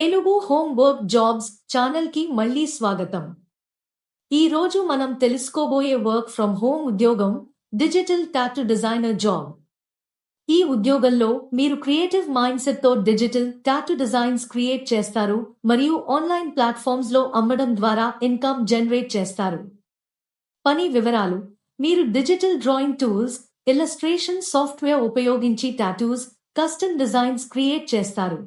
Telugu home work jobs ఛానల్కి మళ్ళీ స్వాగతం. ఈ రోజు మనం తెలుసుకోబోయే వర్క్ ఫ్రమ్ హోమ్ ఉద్యోగం డిజిటల్ టాటూ డిజైనర్ జాబ్. ఈ ఉద్యోగంలో మీరు క్రియేటివ్ మైండ్ సెట్తో డిజిటల్ టాటూ డిజైన్స్ క్రియేట్ చేస్తారు మరియు ఆన్లైన్ ప్లాట్ఫామ్స్లో అమ్మడం ద్వారా ఇన్కమ్ జనరేట్ చేస్తారు. పని వివరాలు మీరు digital drawing tools illustration software ఉపయోగించి టాటూస్ కస్టమ్ డిజైన్స్ క్రియేట్ చేస్తారు.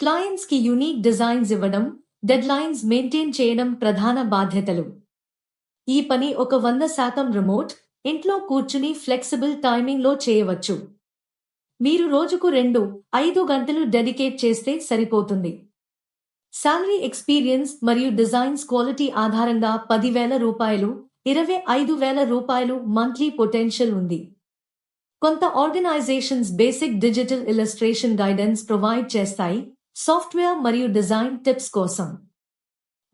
క్లయింట్స్కి యూనిక్ డిజైన్స్ ఇవ్వడం డెడ్ లైన్స్ మెయింటైన్ చేయడం ప్రధాన బాధ్యతలు. ఈ పని ఒక వంద శాతం రిమోట్ ఇంట్లో కూర్చుని ఫ్లెక్సిబుల్ టైమింగ్లో చేయవచ్చు. మీరు రోజుకు రెండు ఐదు గంటలు డెడికేట్ చేస్తే సరిపోతుంది. శాలరీ ఎక్స్పీరియన్స్ మరియు డిజైన్స్ క్వాలిటీ ఆధారంగా పదివేల రూపాయలు ఇరవై ఐదు వేల రూపాయలు మంత్లీ పొటెన్షియల్ ఉంది. కొంత organisations basic digital illustration guidance provide చేస్తాయి. సాఫ్ట్వేర్ మరియు డిజైన్ టిప్స్ కోసం.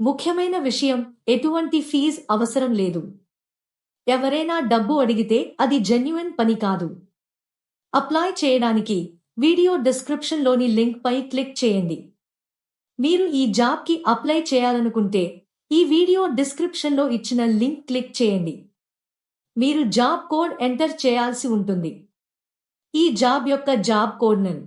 ముఖ్యమైన విషయం ఎటువంటి ఫీజ్ అవసరం లేదు. ఎవరైనా డబ్బు అడిగితే అది జెన్యున్ పని కాదు. అప్లై చేయడానికి వీడియో డిస్క్రిప్షన్లోని లింక్పై క్లిక్ చేయండి. మీరు ఈ జాబ్కి అప్లై చేయాలనుకుంటే ఈ వీడియో డిస్క్రిప్షన్లో ఇచ్చిన లింక్ క్లిక్ చేయండి. మీరు జాబ్ కోడ్ ఎంటర్ చేయాల్సి ఉంటుంది. ఈ జాబ్ యొక్క జాబ్ కోడ్ నన్